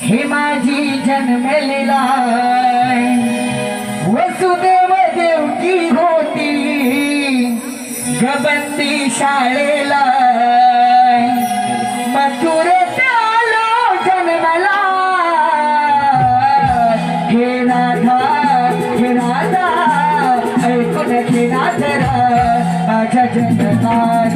हे माझी जन्मलेला वसुदेव देवकी होती। गबंदी शाळेला। मथुर आलो जन्मला हे राधा हे राधा ऐकून हे राधा माझ्या जन्मात